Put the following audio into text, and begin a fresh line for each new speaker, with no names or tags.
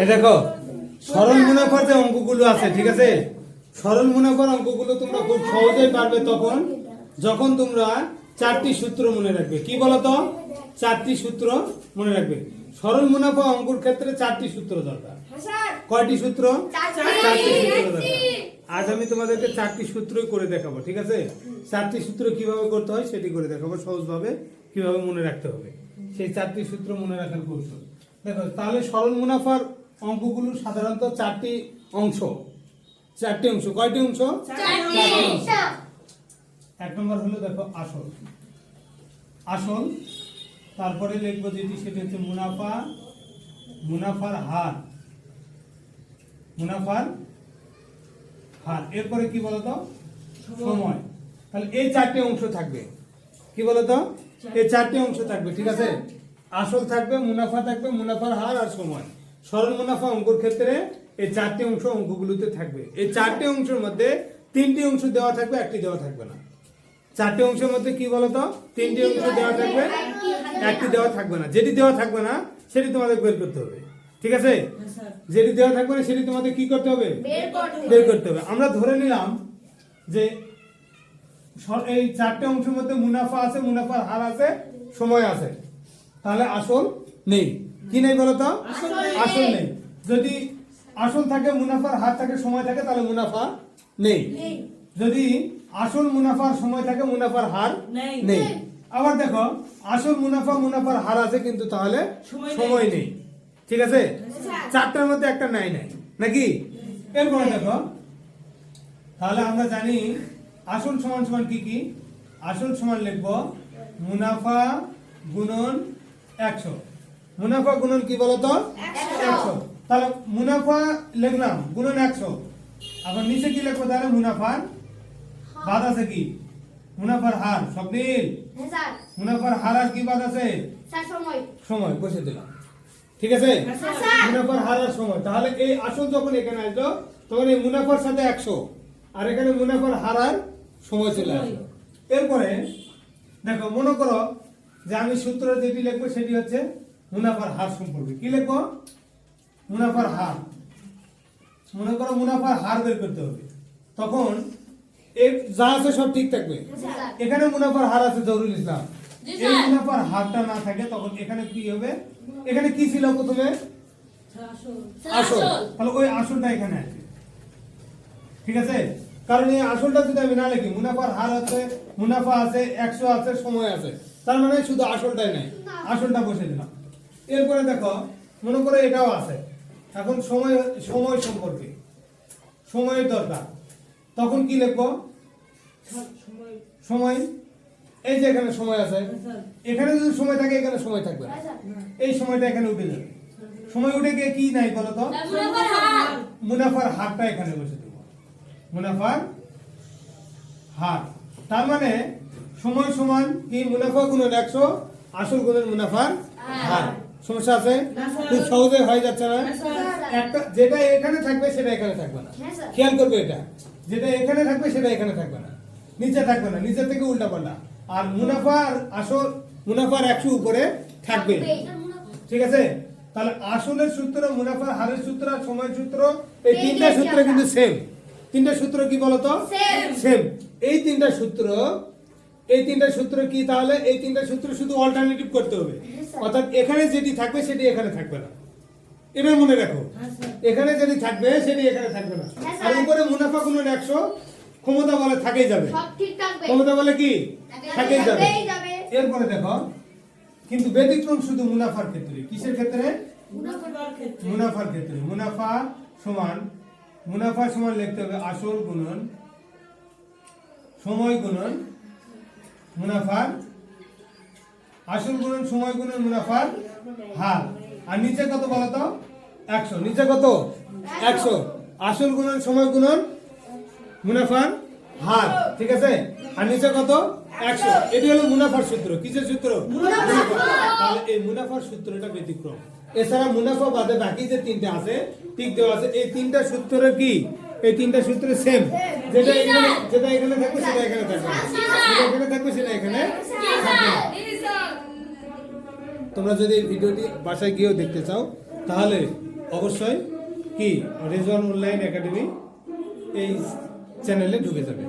এ দেখো, সরল মুনাফার যে অঙ্কগুলো আছে, ঠিক আছে? সরল মুনাফার অঙ্কগুলো তোমরা খুব সহজেই পারবে তখন, যখন তোমরা চারটি সূত্র মনে রাখবে। কি বলতো? চারটি সূত্র মনে রাখবে। সরল মুনাফা অঙ্কুর ক্ষেত্রে চারটি সূত্র দরকার। কয়টি সূত্র? চারটি সূত্র দরকার। আজ আমি তোমাদেরকে চারটি সূত্রই করে দেখাবো, ঠিক আছে? চারটি সূত্র কীভাবে করতে হয় সেটি করে দেখাবো, সহজভাবে কীভাবে মনে রাখতে হবে। সেই চারটি সূত্র মনে রাখার কৌশল। দেখো, তাহলে সরল মুনাফার অঙ্কগুলো সাধারণত চারটি অংশ। চারটি অংশ। কয়টি অংশ? এক নম্বর হলো দেখো আসল। আসল তারপরে লিখব যেটি সেটি হচ্ছে মুনাফা মুনাফার হার। মুনাফার হার। এরপরে কি বলতো? সময়। তাহলে এই চারটি অংশ থাকবে। কি বলতো? এই চারটি অংশ থাকবে ঠিক আছে? আসল থাকবে মুনাফা থাকবে মুনাফার হার আর সময়। সরল মুনাফা অঙ্কুর ক্ষেত্রে এই চারটি অংশ অঙ্কগুলোতে থাকবে। এই চারটি অংশের মধ্যে তিনটি অংশ দেওয়া থাকবে একটি দেওয়া থাকবে না। চারটি অংশের মধ্যে কি বলতো তিনটি অংশ দেওয়া থাকবে একটি দেওয়া থাকবে না। যেটি দেওয়া থাকবে না সেটি তোমাদের বের করতে হবে। ঠিক আছে? যেটি দেওয়া থাকবে না সেটি তোমাদের কি করতে হবে? বের করতে হবে। আমরা ধরে নিলাম যে এই চারটে অংশের মধ্যে মুনাফা আছে মুনাফার হার আছে সময় আছে। তাহলে আসল নেই। কি নেই বলতো আসল নেই। যদি আসল থাকে মুনাফার হার থাকে সময় থাকে তাহলে মুনাফা নেই। যদি আসল মুনাফার সময় থাকে মুনাফার হার
নেই।
আবার দেখো আসল মুনাফা মুনাফার হার আছে কিন্তু তাহলে
সময় নেই।
সময় নেই। ঠিক আছে? চারটার মধ্যে একটা নাই নাই। নাকি? এরপরে দেখো তাহলে আমরা জানি আসল সমান সমান কি কি? আসল সমান লিখব মুনাফা গুণন একশো। মুনাফা গুণন কি বলতো? একশো। তাহলে মুনাফা লিখলাম গুণন একশো। আবার নিচে কি লিখব তাহলে মুনাফার? বাদ আছে কি? মুনাফার হার স্বপ্নিল মুনাফার হার আর কি বাদ আছে? সময়। বসে দিলাম। ঠিক আছে? মুনাফার হার আর সময়। তাহলে এই আসল যখন এখানে আসলো তখন এই মুনাফার সাথে একশো। আর এখানে মুনাফার হার আর সময় চলে আসলো। এরপরে দেখো মনে করো যে আমি সূত্র যেটি লিখব সেটি হচ্ছে মুনাফার হার সম্পর্কে। কি লিখব মুনাফার হার। মনে করো মুনাফার হার বের করতে হবে। তখন যা আছে সব ঠিক থাকবে। এখানে মুনাফার হার আছে জরুল ইসলাম। এই মুনাফার হারটা না থাকে তখন এখানে কি হবে? এখানে কি ছিল প্রথমে? আসল। তাহলে ওই আসলটা এখানে আছে। ঠিক আছে? কারণ এই আসলটা যদি আমি না লিখি মুনাফার হার আছে মুনাফা আছে একশো আছে সময় আছে। তার মানে শুধু আসলটাই নাই। আসলটা বসে দিলাম। এরপরে দেখো, মনে করো এটাও আছে। এখন সময় সময় সম্পর্কে, সময়ের দরকার। তখন কি লিখব? সময়। এই যে এখানে সময় আছে, এখানে যদি সময় থাকে, এখানে সময় থাকবে এই সময়টা এখানে উঠে যাবে। সময় উঠে গিয়ে কি নাই বলো তো? মুনাফার হারটা এখানে বসে দেব। মুনাফার হার। তার মানে সময় সমান কি মুনাফা গুণন একশো, আসল গুণের মুনাফার হার। সমস্যা আছে? খুব সহজে হয়ে যাচ্ছে না? একটা যেটা এখানে থাকবে সেটা এখানে থাকবে না।
হ্যাঁ,
খেয়াল করবে এটা। যেটা এখানে থাকবে সেটা এখানে থাকবে না। নিচে থাকবে না নিচে থেকে উল্টা পাল্টা। আর মুনাফা আর আসল মুনাফার একশো উপরে থাকবে। ঠিক আছে? তাহলে আসলের সূত্র মুনাফার হারের সূত্র আর সময়ের সূত্র এই তিনটা সূত্র কিন্তু সেম। তিনটা সূত্র কি বলতো? সেম। এই তিনটা সূত্র এই তিনটা সূত্র কি তাহলে? এই তিনটা সূত্র শুধু অল্টারনেটিভ করতে হবে। অর্থাৎ এখানে যেটি থাকবে সেটি এখানে থাকবে না। এবার মনে রাখো এখানে যেটি থাকবে সেটি এখানে থাকবে না।
sir.
আর উপরে মুনাফা গুণন একশো ক্ষমতা বলে থাকেই যাবে। ক্ষমতা বলে কি? থাকেই যাবে।
যাবে।
এরপরে দেখো কিন্তু ব্যতিক্রম শুধু মুনাফার ক্ষেত্রে। কিসের ক্ষেত্রে। মুনাফার ক্ষেত্রে। মুনাফা সমান মুনাফা সমান লিখতে হবে আসল গুণন সময় গুণন মুনাফার আসল গুণন সময় গুণন মুনাফার হার। আর নিচে কত বলতো একশো। নিচে কত? একশো। আসল গুণন সময় গুণন মুনাফার হার। ঠিক আছে? আর নিচে কত? একশো। এটি হলো মুনাফার সূত্র। কিসের সূত্র। তাহলে এই মুনাফার সূত্রটা ব্যতিক্রম। এছাড়া মুনাফা বাদে বাকি যে তিনটা আছে ঠিক দেওয়া আছে। এই তিনটা সূত্র কি? এই তিনটা সূত্র সেম যেটা এখানে যেটা এখানে থাকবে, সেটা এখানে থাকবে। যেটা এখানে থাকবে, সেটা এখানে। তোমরা যদি এই ভিডিওটি বাসায় গিয়েও দেখতে চাও, তাহলে অবশ্যই কি রেজওয়ান অনলাইন একাডেমি এই চ্যানেলে ঢুকে যাবে